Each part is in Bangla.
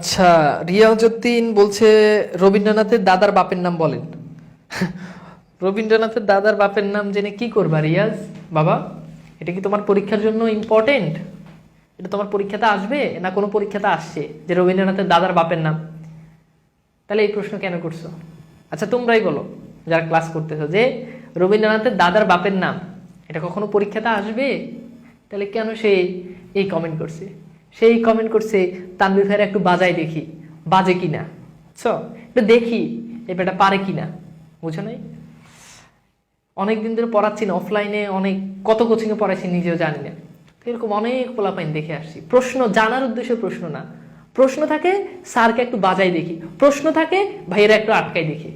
আচ্ছা রিয়াজউদ্দিন বলছে রবীন্দ্রনাথের দাদার বাপের নাম বলেন। রবীন্দ্রনাথের দাদার বাপের নাম জেনে কি করবা রিয়াজ? বাবা, এটা কি তোমার পরীক্ষার জন্য ইম্পর্টেন্ট এটা তোমার পরীক্ষাতে আসবে না কোনো পরীক্ষাতে আসছে যে রবীন্দ্রনাথের দাদার বাপের নাম? তাহলে এই প্রশ্ন কেন করছ? আচ্ছা তোমরাই বলো, যারা ক্লাস করতেছো, যে রবীন্দ্রনাথের দাদার বাপের নাম, এটা কখনো পরীক্ষাতে আসবে? তাহলে কেন সে এই কমেন্ট করছে? সেই কমেন্ট করছে, তানভীর ভাইয়ের একটু বাজাই দেখি, বাজে কিনা? চ একটু দেখি এটা পারে কিনা, বুঝো নাই? অনেক দিন ধরে পড়াচ্ছি না অফলাইনে অনেক কত কোচিংয়ে পড়াচ্ছি নিজেও জানি না। এরকম অনেক পোলাপাইন দেখে আসছি। প্রশ্ন, জানার উদ্দেশ্যে প্রশ্ন না। প্রশ্ন থাকে, স্যারকে একটু বাজাই দেখি। প্রশ্ন থাকে, ভাইয়েরা একটু আটকাই দেখি।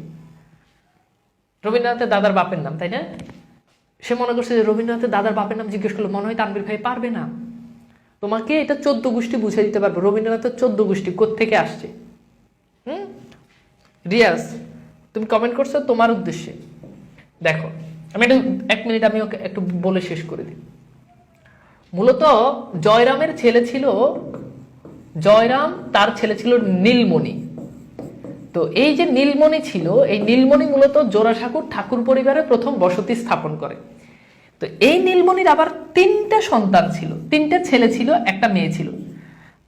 রবীন্দ্রনাথের দাদার বাপের নাম, তাই না? সে মনে করছে যে রবীন্দ্রনাথের দাদার বাপের নাম জিজ্ঞেস করল মনে হয় তানবীর ভাই পারবে না। তোমাকে এটা চোদ্দ গোষ্ঠী বুঝে দিতে পারবে। রবীন্দ্রনাথের চোদ্দ গোষ্ঠী, কোত্থেকে আসছে? হুম? রিয়াজ, তুমি কমেন্ট করছ তোমার উদ্দেশ্যে। দেখো, আমি একটু, এক মিনিট আমি ওকে একটু বলে শেষ করে দিই। মূলত জয়রামের ছেলে ছিল, জয়রাম তার ছেলে ছিল নীলমণি। তো এই যে নীলমণি ছিল, এই নীলমণি মূলত জোড়াসাঁকুর ঠাকুর পরিবারে প্রথম বসতি স্থাপন করে। তো এই নীলমণির আবার তিনটা সন্তান ছিল, তিনটা ছেলে ছিল, একটা মেয়ে ছিল।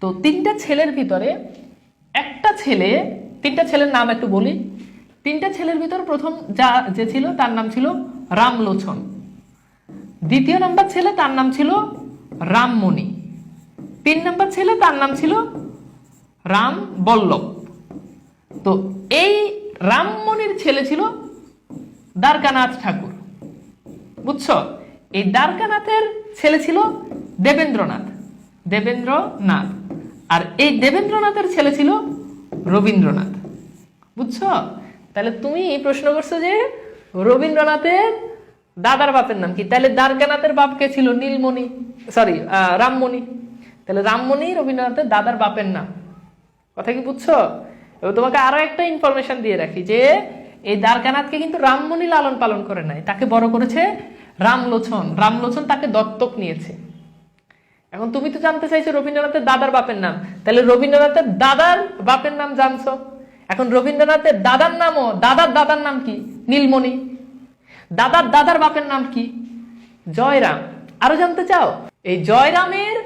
তো তিনটা ছেলের ভিতরে একটা ছেলে, তিনটা ছেলের নাম একটু বলি, তিনটা ছেলের ভিতর প্রথম যা, যে ছিল তার নাম ছিল রামলোচন। দ্বিতীয় নাম্বার ছেলে তার নাম ছিল রামমণি। তিন নাম্বার ছেলে তার নাম ছিল রাম বল্লভ তো এই রামমণির ছেলে ছিল দ্বারকানাথ ঠাকুর। বুঝছ? এই দ্বারকানাথের ছেলে ছিল দেবেন্দ্রনাথ। দেবেন্দ্রনাথ। আর এই দেবেন্দ্রনাথের ছেলে ছিল রবীন্দ্রনাথ। বুঝছ? তাহলে তুমি এই প্রশ্ন করছ যে রবীন্দ্রনাথের দাদার বাপের নাম কি? তাহলে দ্বারকানাথের বাপকে ছিল? নীলমণি সরি রামমণি। তাহলে রামমণি রবীন্দ্রনাথের দাদার বাপের নাম। কথা কি বুঝছ? এবার তোমাকে আরও একটা ইনফরমেশন দিয়ে রাখি যে এই দ্বারকানাথকে কিন্তু রামমণি লালন পালন করে নাই। তাকে বড় করেছে রামলোচন রামলোচন তাকে দত্তক নিয়েছে। এখন তুমি তো জানতে চাইছো রবীন্দ্রনাথের দাদার বাপের নাম। তাহলে রবীন্দ্রনাথের দাদার বাপের নাম জানছো। এখন রবীন্দ্রনাথের দাদার নামও, দাদার দাদার নাম কি? নীলমণি। দাদার দাদার বাপের নাম কি? জয়রাম। আরও জানতে চাও? এই জয়রামের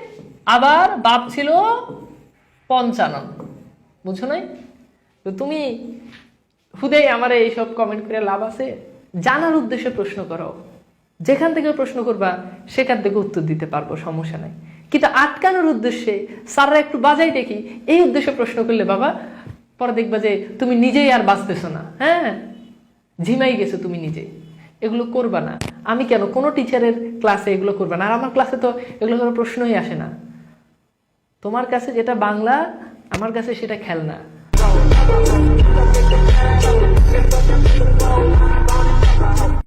আবার বাপ ছিল পঞ্চানন। বুঝো নাই? তো তুমি হুদেই আমার এইসব কমেন্ট করে লাভ আছে? জানার উদ্দেশ্যে প্রশ্ন করো। যেখান থেকে প্রশ্ন করবা, সেখান থেকে উত্তর দিতে পারব, সমস্যা নাই। কিন্তু আটকানোর উদ্দেশ্যে স্যাররা একটু বাজাই দেখি, এই উদ্দেশ্যে প্রশ্ন করলে বাবা, পরে দেখবা যে তুমি নিজেই আর বাঁচতেছো না হ্যাঁ? ঝিমাই গেছো তুমি নিজে এগুলো করবা না। আমি কেন? কোনো টিচারের ক্লাসে এগুলো করবা না। আর আমার ক্লাসে তো এগুলো কোনো প্রশ্নই আসে না। তোমার কাছে যেটা বাংলা, আমার কাছে সেটা খেলনা।